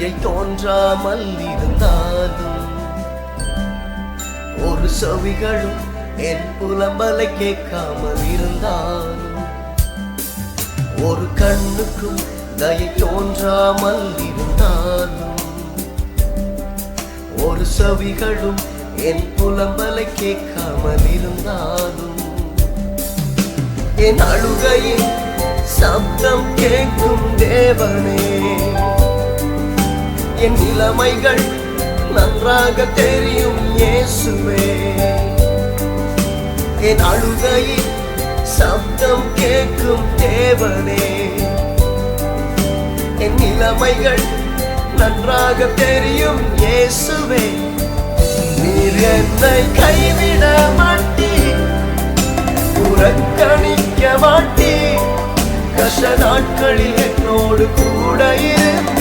தயை தோன்றாமல் இருந்தாலும் ஒரு செவிகளும் என் புலம்பலை கேட்காமல் இருந்தாலும் ஒரு கண்ணுக்கும் தயை தோன்றாமல் இருந்தாலும் ஒரு செவிகளும் என் புலம்பலை கேட்காமல் இருந்தாலும் என் அழுகையின் சப்தம் கேட்கும் தேவனே. என் நிலைமைகள் நன்றாக தெரியும் இயேசுவே. என் அழுகையில் சப்தம் கேட்கும் தேவனே. என் நிலைமைகள் நன்றாக தெரியும் இயேசுவே. நீர் என்னை கைவிட மாட்டி புறக்கணிக்க மாட்டி கஷ நாட்களில் என்னோடு கூட இருந்திடுவீர்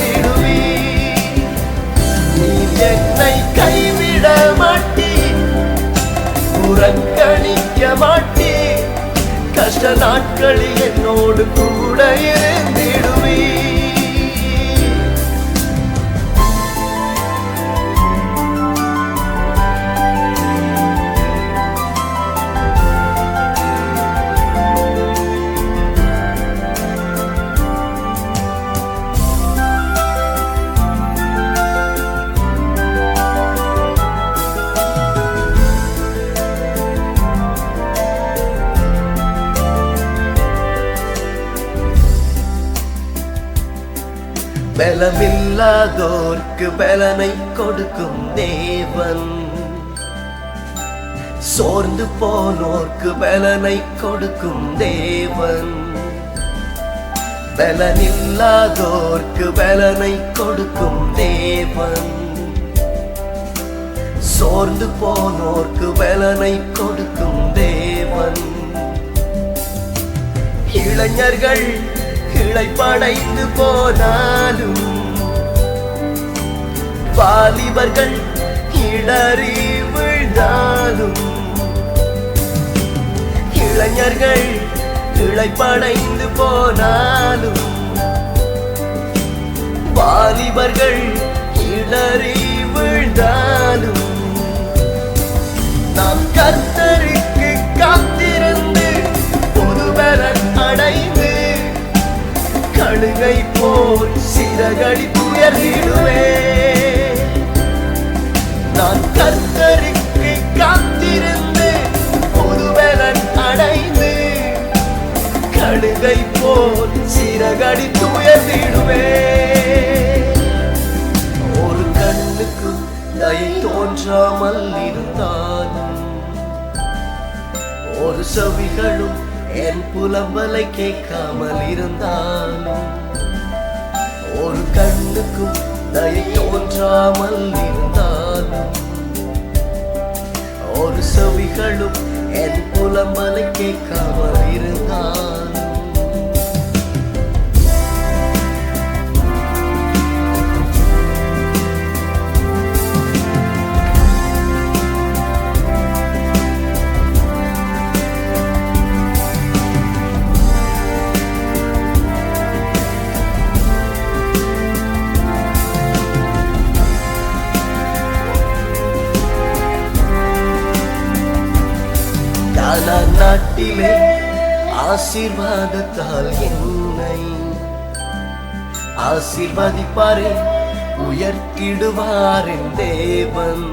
என்னை கைவிட மாட்டீர் புறக்கணிக்க மாட்டீர் கஷ்ட நாட்களில் என்னோடு கூட இருந்திடுவீர் பலமில்லாதோர்க்கு பலனை கொடுக்கும் தேவன். சோர்ந்து போனோர்க்கு பலனை கொடுக்கும் தேவன். பலனில்லாதோர்க்கு பலனை கொடுக்கும் தேவன். சோர்ந்து போனோர்க்கு பலனை கொடுக்கும் தேவன். இளைஞர்கள் கிளை படைந்து போனாலும் வாலிபர்கள் இடறி விழுந்தாலும் இளைஞர்கள் இளைப்படைந்து போனாலும் வாலிபர்கள் இடறி விழுந்தாலும் கழுகை போல் சிறகடி புயர்கிடுவே நான் கர்த்தருக்கு காத்திருந்து பொதுபலன் அடைந்து கழுகை போல் சிறகடி துயர்ந்திடுவே ஒரு கண்ணுக்கு தயை தோன்றாமல் இருந்தாலும் ஒரு செவிகளும் என் புலம்பலை கேட்காமல் இருந்தாலும் ஒரு கண்ணுக்கும் தயை தோன்றாமல் இருந்தாலும் ஒரு செவிகளும் என் புலம்பலை கேட்காமல் இருந்தாலும் நாட்டிலே ஆசீர்வாதத்தால் என்னை ஆசீர்வதிப்பாரே உயர்த்திடுவார் என் தேவன்.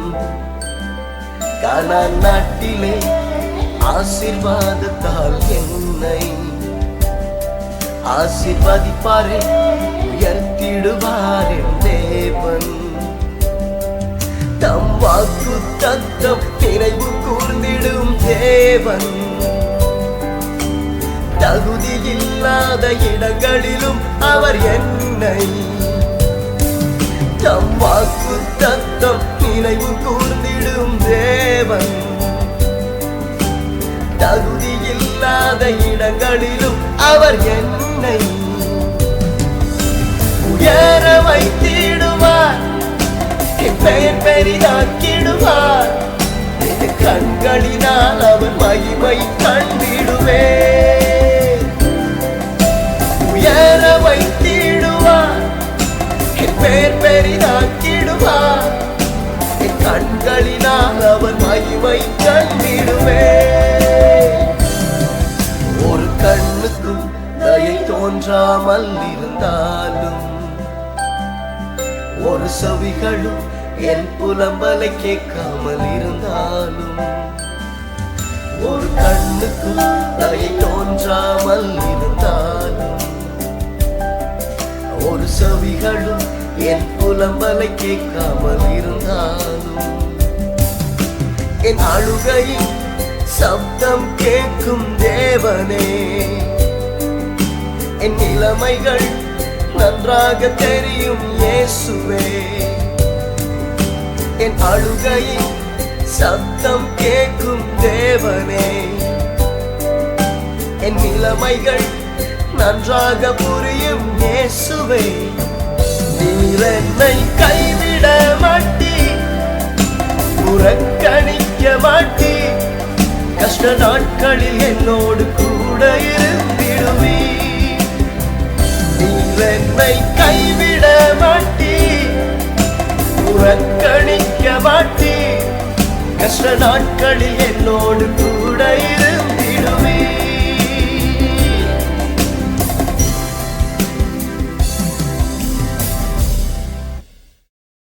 கானா நாட்டிலே ஆசீர்வாதத்தால் என்னை ஆசீர்வதிப்பாரே உயர்த்திடுவார் என் தேவன். தம் வாக்கு தத்தம் நினைவு கூர்ந்திடும் தேவன். தகுதி இல்லாத இடங்களிலும் அவர் என்னை தம் வாக்கு தத்தம் நினைவு கூர்ந்திடும் தேவன். தகுதி இல்லாத இடங்களிலும் அவர் என்னை உயர வைத்திடுவார் பெயர் பெரிதாக்கிடுவார். கண்களினால் அவர் மகிமை கண்டிடுவேன். பெற வைத்திடுவார். என் பேர் பெரிதாக்கிடுவார். என் கண்களினால் அவர் மகிமை கண்டிடுவே ஒரு கண்ணுக்கும் தயை தோன்றாமல் இருந்தாலும் ஒரு செவிகளும் என் புலம்பலை கேட்காமல் இருந்தாலும் ஒரு கண்ணுக்கு தயை தோன்றாமல் செவிகளும் என் புலம்பலை கேட்காமல் இருந்தாலும். என் அழுகை சப்தம் கேட்கும் தேவனே. என் நிலைமைகள் நன்றாக தெரியும் இயேசுவே. என் அழுகை சத்தம் கேட்கும் தேவனே. என் நிலைமைகள் நன்றாக புரியும் இயேசுவே. நீர் கைவிட மாட்டி புறக்கணிக்க மாட்டி கஷ்ட நாட்களில் என்னோடு கூட இருந்திடுவீ நீர் கைவிட மாட்டி புறக்கணிக்க மாட்டி கஷ்ட நாட்களில் என்னோடு கூட இரு